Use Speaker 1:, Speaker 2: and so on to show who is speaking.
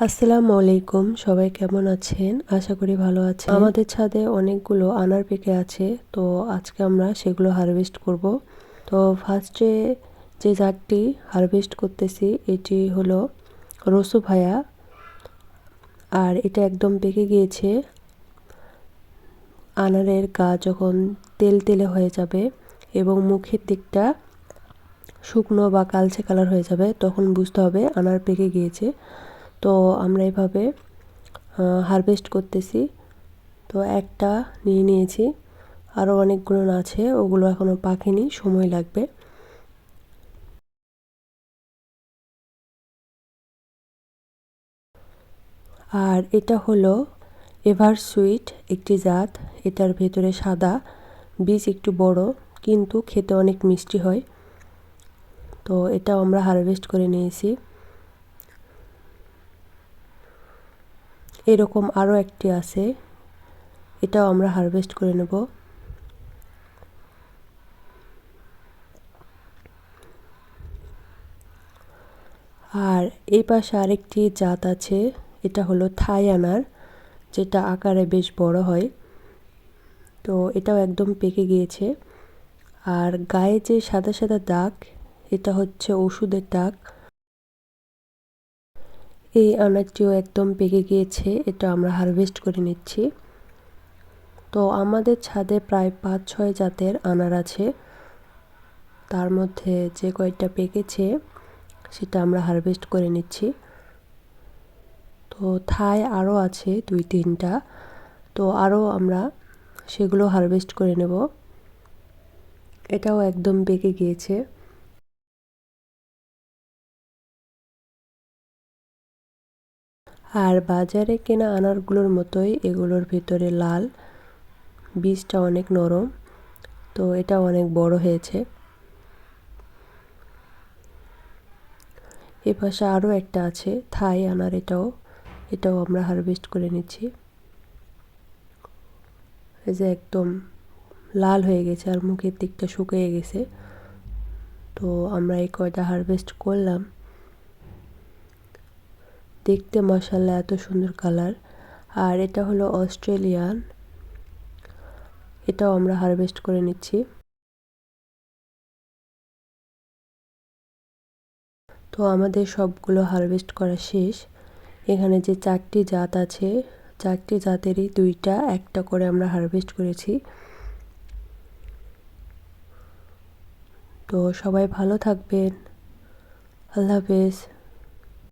Speaker 1: আসসালামু আলাইকুম, সবাই কেমন আছেন? আশা করি ভালো আছেন। আমাদের ছাদে অনেকগুলো আনার পেকে আছে, তো আজকে আমরা সেগুলো হারভেস্ট করব। তো ফার্স্টে যে জাতটি হারভেস্ট করতেছি, এটি হলো রসু ভায়া। আর এটা একদম পেকে গিয়েছে। আনারের গা যখন তেল তেলে হয়ে যাবে এবং মুখের দিকটা শুকনো বা কালচে কালার হয়ে যাবে, তখন বুঝতে হবে আনার পেকে গিয়েছে। তো আমরা এভাবে হারভেস্ট করতেছি। তো একটা নিয়ে নিয়েছি। আরও অনেকগুলো আছে, ওগুলো এখনও পাকেনি, সময় লাগবে। আর এটা হলো এভার সুইট একটি জাত, এটার ভেতরে সাদা, বীজ একটু বড়, কিন্তু খেতে অনেক মিষ্টি হয়। তো এটাও আমরা হারভেস্ট করে নিয়েছি। এরকম আরও একটি আছে। এটাও আমরা হারভেস্ট করে নেব। আর এই পাশে আরেকটি জাত আছে, এটা হলো থাই আনার, যেটা আকারে বেশ বড় হয়। তো এটাও একদম পেকে গিয়েছে। আর গায়ে যে সাদা সাদা দাগ, এটা হচ্ছে ওষুধের দাগ। এই আনারটিও একদম পেকে গিয়েছে, এটা আমরা হারভেস্ট করে নিচ্ছি। তো আমাদের ছাদে প্রায় পাঁচ ছয় জাতের আনার আছে। তার মধ্যে যে কয়েকটা পেকেছে, সেটা আমরা হারভেস্ট করে নিচ্ছি। তো থাই আরও আছে দুই তিনটা তো আরও আমরা সেগুলো হারভেস্ট করে নেব। এটাও একদম পেকে গিয়েছে। আর বাজারে কেনা আনারগুলোর মতোই এগুলোর ভিতরে লাল, বীজটা অনেক নরম, তো এটা অনেক বড় হয়েছে। এ পাশে আরও একটা আছে, থাই আনার এটাও এটাও আমরা হারভেস্ট করে নিচ্ছি। এই যে একদম লাল হয়ে গেছে আর মুখের দিকটা শুকিয়ে গেছে, তো আমরা এই কয়টা হারভেস্ট করলাম। দেখতে মশাল্লা এত সুন্দর কালার। আর এটা হলো অস্ট্রেলিয়ান। এটাও আমরা হারভেস্ট করে নিচ্ছি। তো আমাদের সবগুলো হারভেস্ট করা শেষ। এখানে যে চারটি জাত আছে, চারটি জাতেরই দুইটা, একটা করে আমরা হারভেস্ট করেছি। তো সবাই ভালো থাকবেন। আল্লাহ হাফেজ।